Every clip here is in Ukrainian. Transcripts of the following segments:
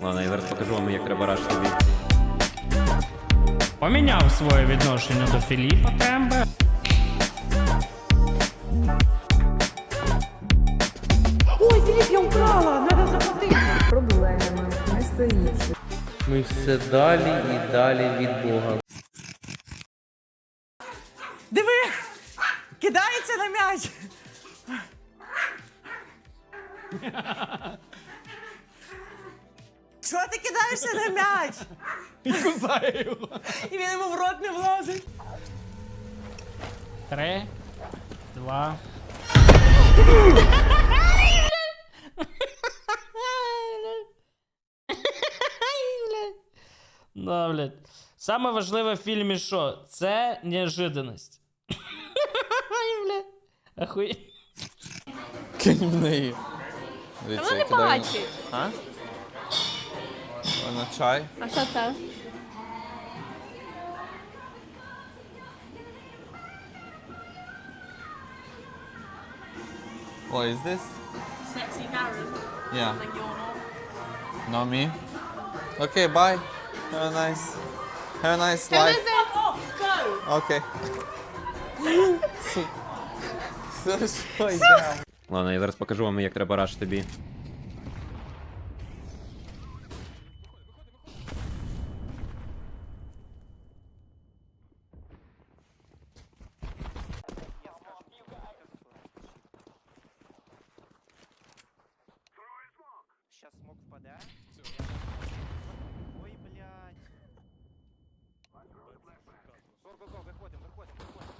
Ладно, я зараз покажу вам, як треба раш тобі. Поміняв своє відношення до Філіпа Кембе. проблеми не стоїть. Ми все далі і далі від Бога. Диви! Кидається на м'яч! Чого ти кидаєшся на м'яч? І кусає його. І він йому в рот не влазить. Три, два. Да, блядь. Саме важливе в фільмі що? Це неожиданність. Блядь. Ахуй. Кинь в неї. Вона не бачить. А? Вона чай. А що це? What is this? Sexy Karen. Yeah. Like you're not. Not me. Okay, bye. Have a nice, have a nice life. Fuck off, go! Okay. So slow down. Ладно, я зараз покажу вам, як треба раш тобі. Сейчас смог впаде. Ой, блядь. Го-го-го, виходимо, виходимо, виходимо.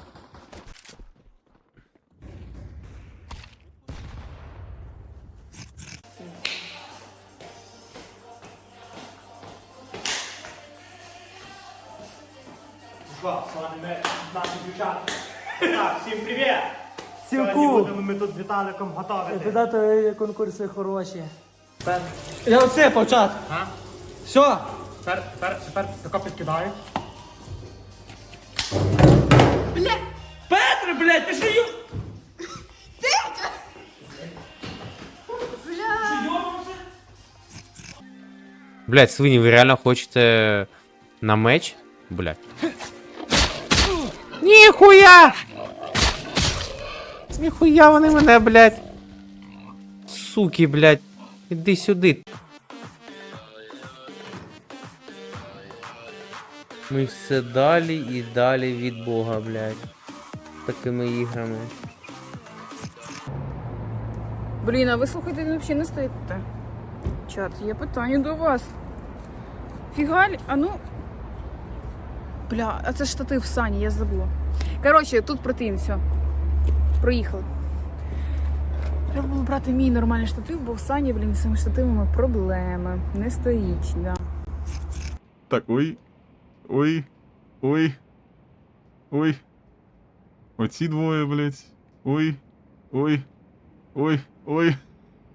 Що, з наші дівчата. Так, всім привіт! Сьогодні Сімку! будемо ми тут з Віталиком готовити. Питати конкурси хороші. Я оце почат. А? Що? Тепер, тепер, тепер тако підкидають. Блядь! Петре, блядь, ти що ю... Блять, свині, ви реально хочете на меч? Блять. Ніхуя! Ніхуя вони мене, блять. Суки, блять. Іди сюди. Ми все далі і далі від Бога, блять. Такими іграми. Блін, а ви слухайте, ви взагалі не стоїте. Чат, є питання до вас. Фігаль, а ну. Бля, а це штатив Сані, я забула. Коротше, тут протеїн, все. Проїхали. Треба було брати мій нормальний штатив, бо в Сані, блін, з цими штативами проблеми. Не стоїть, да. Так, ой. Ой. Ой. Ой. Оці двоє, блядь. Ой. Ой. Ой. Ой.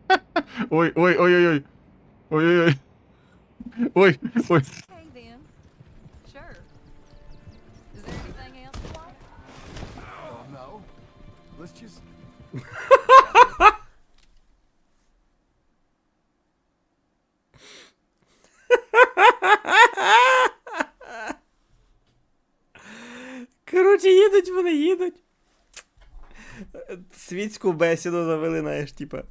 Ой, ой, ой, ой, ой. Ой, Коротше, їдуть вони, їдуть. Світську бесіду завели, знаєш, типа.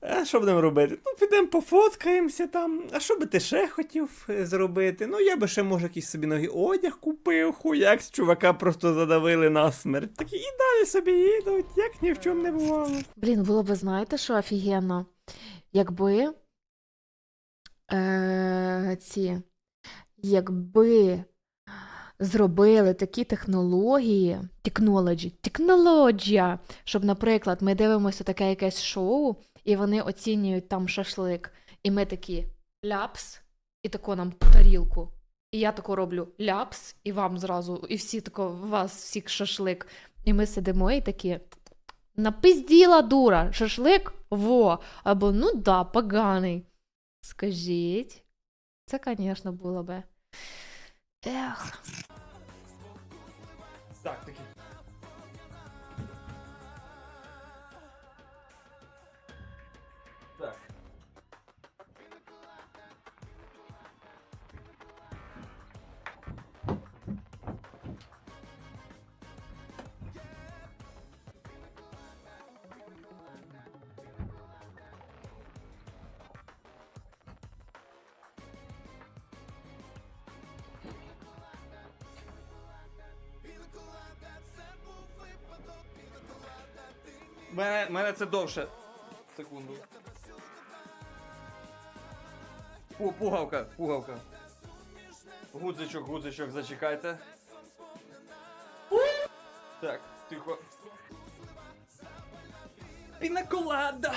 А що будемо робити? Ну, підемо пофоткаємося там. А що би ти ще хотів е, зробити? Ну, я би ще, може, якийсь собі новий одяг купив, хуяк з чувака просто задавили насмерть. Такі і далі собі їдуть, як ні в чому не бувало. Блін, було б, знаєте, що офігенно? Якби е, ці, якби зробили такі технології, технологі, технологія, щоб, наприклад, ми дивимося таке якесь шоу, і вони оцінюють там шашлик, і ми такі ляпс, і тако нам тарілку. І я тако роблю ляпс, і вам зразу, і всі тако, вас всіх шашлик. І ми сидимо і такі. Напизділа дура, шашлик? Во. Або ну да, поганий. Скажіть. Це, звісно, було би. Ех. Так, такі. Так. Мене, мене це довше. Секунду. Пу, пугавка, пугавка. Гудзичок, гудзичок, зачекайте. Так, тихо. Пінаколада!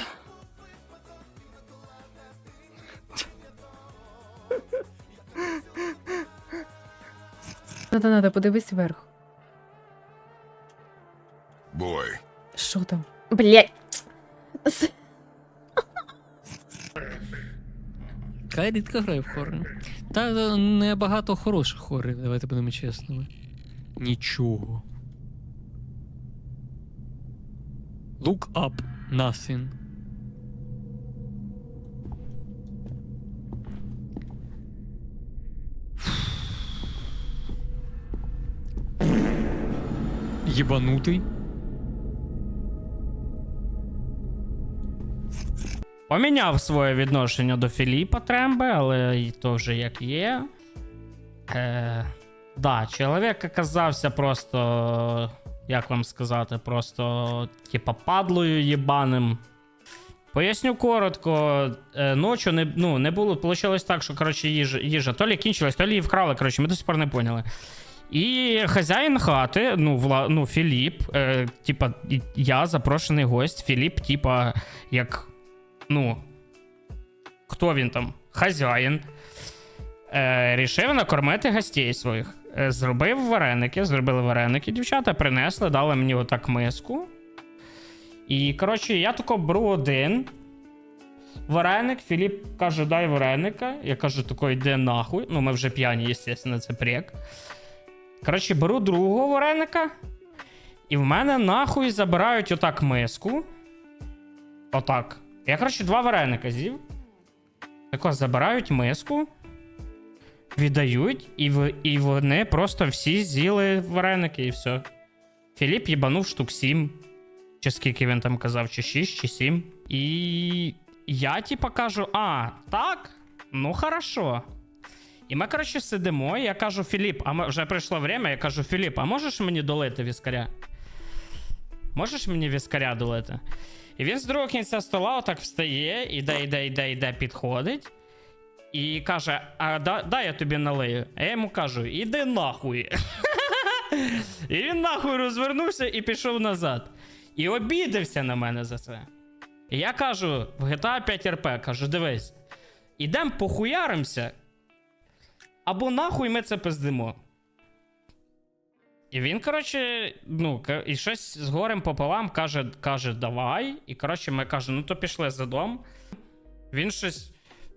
Надо, надо, подивись вверх. Блять. Хай рідко грає в хоррор. Та не багато хороших хорорів, давайте будемо чесними. Нічого. Look up nothing. Єбанутий. Поміняв своє відношення до Філіпа Трембе, але і то вже як є. Е, да, чоловік оказався просто, як вам сказати, просто типа падлою єбаним. Поясню коротко, е, ночі не, ну, не було, вийшло так, що коротше, їжа, їжа то лі кінчилась, то лі її вкрали, коротше, ми до сих пор не поняли. І хазяїн хати, ну, вла, ну Філіп, е, типа, я запрошений гость, Філіп, типа, як ну, хто він там? Хазяїн. Е, рішив накормити гостей своїх. Е, зробив вареники, зробили вареники, дівчата принесли, дали мені отак миску. І, коротше, я тако беру один. Вареник, Філіп каже, дай вареника. Я кажу, тако йде нахуй. Ну, ми вже п'яні, звісно, це прек. Коротше, беру другого вареника. І в мене нахуй забирають отак миску. Отак. Я, коротше, два вареника з'їв. Тако забирають миску, віддають, і, в, і вони просто всі з'їли вареники, і все. Філіп їбанув штук 7. Чи скільки він там казав, чи 6, чи 7. І я, типа, кажу: а, так? Ну, хорошо. І ми, коротше, сидимо, і я кажу, Філіп, а вже прийшло время, я кажу, Філіп, а можеш мені долити віскаря? Можеш мені віскаря долити? І він з другого кінця стола отак встає, іде, іде, іде, іде, підходить. І каже: А да, дай я тобі налию. А я йому кажу: іди нахуй. І він нахуй розвернувся і пішов назад. І обідався на мене за це. І я кажу: в GTA 5 RP, кажу, дивись, ідем похуяримося, або нахуй ми це пиздимо. І він, коротше, ну, і щось з горем пополам каже, каже, давай. І коротше, ми каже, ну то пішли за дом. Він щось,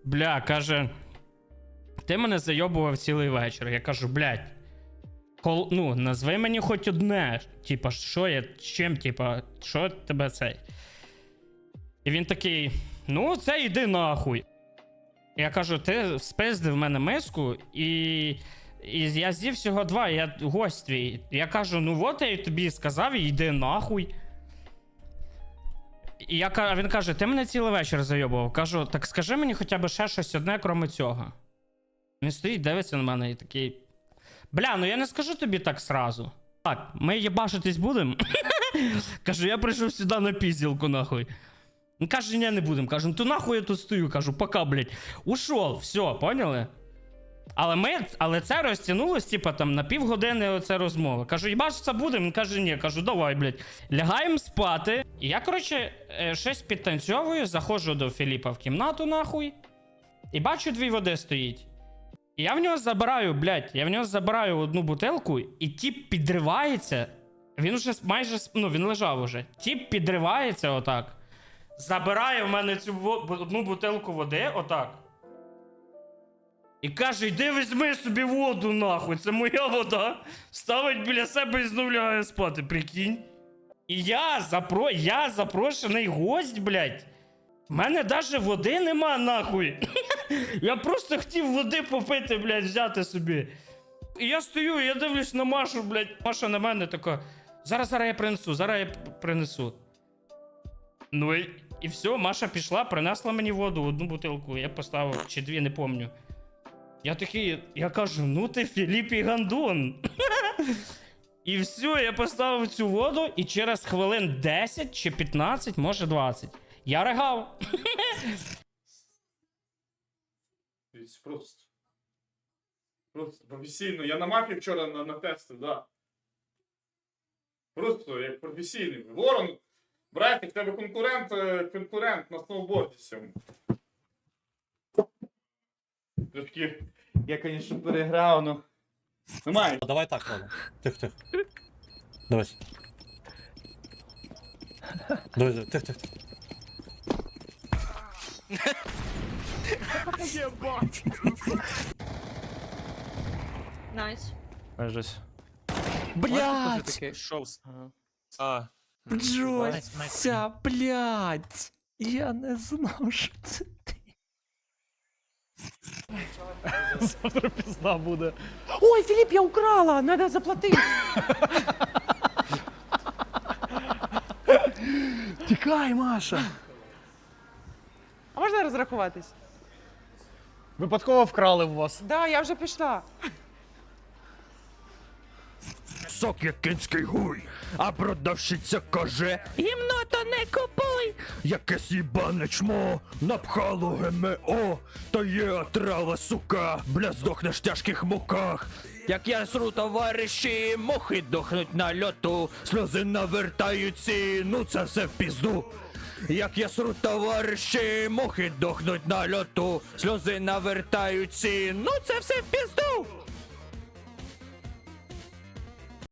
бля, каже. Ти мене зайобував цілий вечір. Я кажу, блядь. Кол, ну, назви мені хоч одне. Типа, що я, чим, типа, що тебе цей? І він такий: ну, це йди нахуй. Я кажу, ти спиздив в мене миску, і, і я з'їв всього два, я гость твій. Я кажу, ну от я тобі сказав, йди нахуй. І я, а він каже, ти мене цілий вечір зайобував. Кажу, так скажи мені хоча б ще щось одне, крім цього. Він стоїть, дивиться на мене і такий. Бля, ну я не скажу тобі так сразу. Так, ми їбашитись будемо. Кажу, я прийшов сюди на пізділку, нахуй. Він каже, ні, не будемо. Кажу, ну то нахуй я тут стою. Кажу, пока, блядь. Ушов, все, поняли? Але ми, але це розтягнулось, типа там на півгодини оце розмова. Кажу, їбашиться будемо? Він каже, ні. Кажу, давай, блядь. Лягаємо спати. І я, коротше, е, щось підтанцьовую, заходжу до Філіпа в кімнату, нахуй. І бачу, дві води стоїть. І я в нього забираю, блядь, я в нього забираю одну бутилку, і тіп підривається. Він уже майже ну, він лежав уже. Тіп підривається отак. Забирає в мене цю одну бутилку води, отак. І каже: йди візьми собі воду, нахуй, це моя вода. Ставить біля себе і знов лягає спати, прикинь. І я, запро... я запрошений гость, блядь. В мене навіть води нема, нахуй. Я просто хотів води попити, блядь, взяти собі. І я стою, я дивлюсь на Машу, блядь. Маша на мене така. Зараз, зараз я принесу, зараз я принесу. Ну і, і все, Маша пішла, принесла мені воду, одну бутилку, я поставив, чи дві, не помню. Я такий, я кажу, ну ти Філіп і Гандон. І все, я поставив цю воду, і через хвилин 10 чи 15, може 20. Я ригав. Просто. Просто професійно. Я на мапі вчора на, на тести, да. Просто як професійний. Ворон, братик, в тебе конкурент, е, конкурент на сноуборді сьому. Трошки, я, звісно, переграв, ну. Немає. Давай так, ладно. Тихо, тихо. Давай. Давай, давай, тихо, тихо. Найс. Блять! А. Джося, блядь! Я не знав, що це ти. Завтра пізна буде. Ой, Філіп, я украла! Надо заплатити. Тікай, Маша! А можна розрахуватись? Випадково вкрали в вас. Да, я вже пішла. Сок як кінський гуй, а продавщиця каже Гімнота не купуй! Якесь їбане чмо, напхало ГМО, то є отрава, сука, бля, здохнеш в тяжких муках. Як я сру товариші, мухи дохнуть на льоту, сльози навертаються, ну це все в пізду. Як я сру товариші, мухи дохнуть на льоту, сльози навертаються, ну це все в пізду.